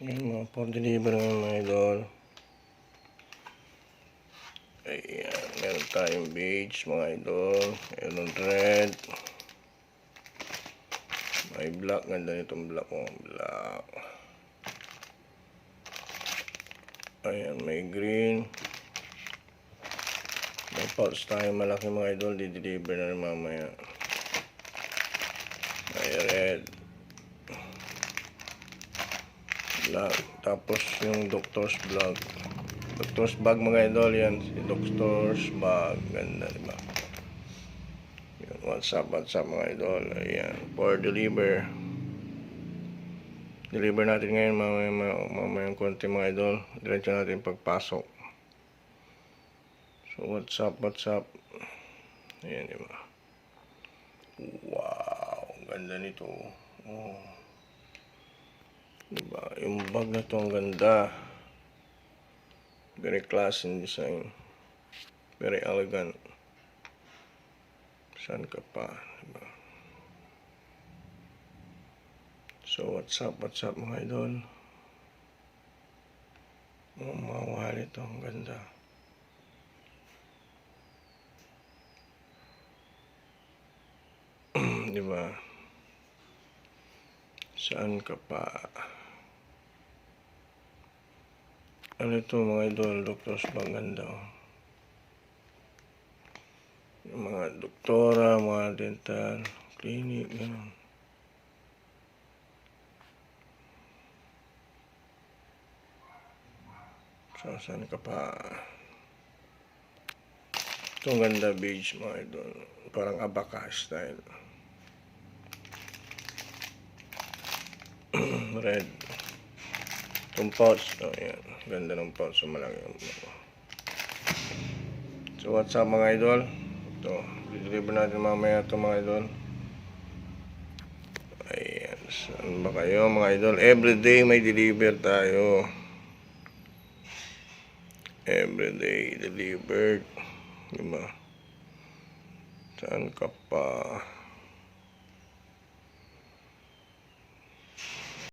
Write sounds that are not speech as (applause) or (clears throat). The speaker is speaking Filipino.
Yan mga for deliver mga idol. Ayan, meron tayong beige mga idol. Meron red. May black. Ganda nitong black mo. Black. Ayan, may green. May pouch tayo malaki mga idol. Di-deliver na rin mamaya. May red. Black. Tapos yung doctor's vlog. Doctor's bag mga idol yan. Si doctor's bag. Ganda diba? Yun, what's up, what's up mga idol. Ayan. For deliver. Deliver natin ngayon mamaya, mamaya, mamaya konti mga idol. Diretso natin pagpasok. So what's up, what's up. Ayan diba? Wow. Ganda nito. Oh. Diba? Yung bag na to ang ganda. Very class in design. Very elegant. Saan ka pa? Diba? So, what's up? What's up mga idol? Oh, mga wallet to. Ang ganda. (clears throat) diba? Saan ka pa? Ano ito mga idol, doctors maganda. oh. Yung mga doktora, mga dental, clinic, gano'n. So, saan ka pa? Itong ganda beige mga idol. Parang abaka style. (clears throat) Red. Itong pouch. Oh, yan. Ganda ng pouch. So, malaki. So, what's up mga idol? Ito. Deliver natin mamaya ito mga idol. Ayan. Saan ba kayo mga idol? Everyday may deliver tayo. Everyday delivered. Diba? Saan ka pa?